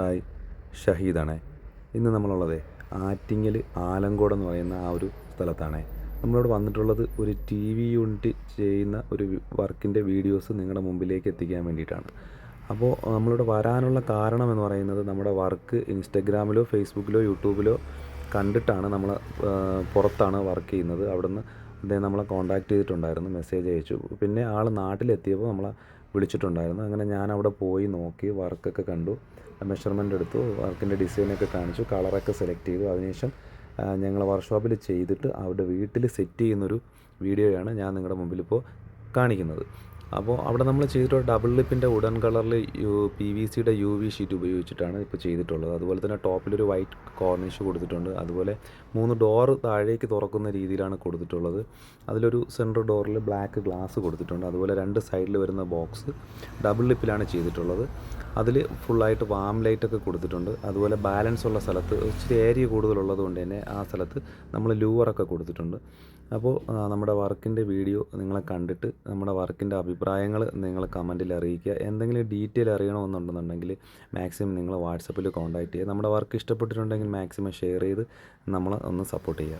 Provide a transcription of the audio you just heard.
Hi ഷഹീദാണേ. ഇന്ന് നമ്മളുള്ളത് ആറ്റിങ്ങൽ ആലങ്കോട് എന്ന് പറയുന്ന ആ ഒരു സ്ഥലത്താണ്. നമ്മളോട് വന്നിട്ടുള്ളത് ഒരു ടി വി യൂണിറ്റ് ചെയ്യുന്ന ഒരു വർക്കിന്റെ വീഡിയോസ് നിങ്ങളുടെ മുമ്പിലേക്ക് എത്തിക്കാൻ വേണ്ടിയിട്ടാണ്. അപ്പോൾ നമ്മളോട് വരാനുള്ള കാരണം എന്ന് പറയുന്നത് നമ്മുടെ വർക്ക് ഇൻസ്റ്റഗ്രാമിലോ ഫേസ്ബുക്കിലോ യൂട്യൂബിലോ കണ്ടിട്ടാണ് നമ്മൾ പുറത്താണ് വർക്ക് ചെയ്യുന്നത്. അവിടുന്ന് അദ്ദേഹം നമ്മളെ കോൺടാക്റ്റ് ചെയ്തിട്ടുണ്ടായിരുന്നു മെസ്സേജ് അയച്ചു. പിന്നെ ആൾ നാട്ടിലെത്തിയപ്പോൾ നമ്മളെ വിളിച്ചിട്ടുണ്ടായിരുന്നു. അങ്ങനെ ഞാൻ അവിടെ പോയി നോക്കി വർക്കൊക്കെ കണ്ടു. മെഷർമെന്റ് എടുത്തു വർക്കിന്റെ ഡിസൈനൊക്കെ കാണിച്ചു കളറൊക്കെ സെലക്ട് ചെയ്തു. അതിനുശേഷം ഞങ്ങൾ വർക്ക്ഷോപ്പിൽ ചെയ്തിട്ട് അവിടെ വീട്ടിൽ സെറ്റ് ചെയ്യുന്നൊരു വീഡിയോയാണ് ഞാൻ നിങ്ങളുടെ മുമ്പിൽ ഇപ്പോൾ കാണിക്കുന്നത്. അപ്പോൾ അവിടെ നമ്മൾ ചെയ്തിട്ടുള്ള ഡബിൾ ലിപ്പിന്റെ ഉഡൻ കളറിൽ യു പി വി സിയുടെ യു വി ഷീറ്റ് ഉപയോഗിച്ചിട്ടാണ് ഇപ്പോൾ ചെയ്തിട്ടുള്ളത്. അതുപോലെ തന്നെ ടോപ്പിലൊരു വൈറ്റ് കോർണിഷ് കൊടുത്തിട്ടുണ്ട്. അതുപോലെ മൂന്ന് ഡോർ താഴേക്ക് തുറക്കുന്ന രീതിയിലാണ് കൊടുത്തിട്ടുള്ളത്. അതിലൊരു സെൻട്രൽ ഡോറിൽ ബ്ലാക്ക് ഗ്ലാസ് കൊടുത്തിട്ടുണ്ട്. അതുപോലെ രണ്ട് സൈഡിൽ വരുന്ന ബോക്സ് ഡബിൾ ലിപ്പിലാണ് ചെയ്തിട്ടുള്ളത്. അതിൽ ഫുള്ളായിട്ട് വാം ലൈറ്റൊക്കെ കൊടുത്തിട്ടുണ്ട്. അതുപോലെ ബാലൻസ് ഉള്ള സ്ഥലത്ത് ഇച്ചിരി ഏരിയ കൂടുതലുള്ളത് കൊണ്ട് തന്നെ ആ സ്ഥലത്ത് നമ്മൾ ലൂവറൊക്കെ കൊടുത്തിട്ടുണ്ട്. അപ്പോൾ നമ്മുടെ വർക്കിന്റെ വീഡിയോ നിങ്ങളെ കണ്ടിട്ട് നമ്മുടെ വർക്കിന്റെ അഭിപ്രായങ്ങൾ നിങ്ങൾ കമന്റിൽ അറിയിക്കുക. എന്തെങ്കിലും ഡീറ്റെയിൽ അറിയണമെന്നുണ്ടെന്നുണ്ടെങ്കിൽ മാക്സിമം നിങ്ങൾ വാട്സപ്പിൽ കോൺടാക്റ്റ് ചെയ്യുക. നമ്മുടെ വർക്ക് ഇഷ്ടപ്പെട്ടിട്ടുണ്ടെങ്കിൽ മാക്സിമം ഷെയർ ചെയ്ത് നമ്മൾ ഒന്ന് സപ്പോർട്ട് ചെയ്യുക.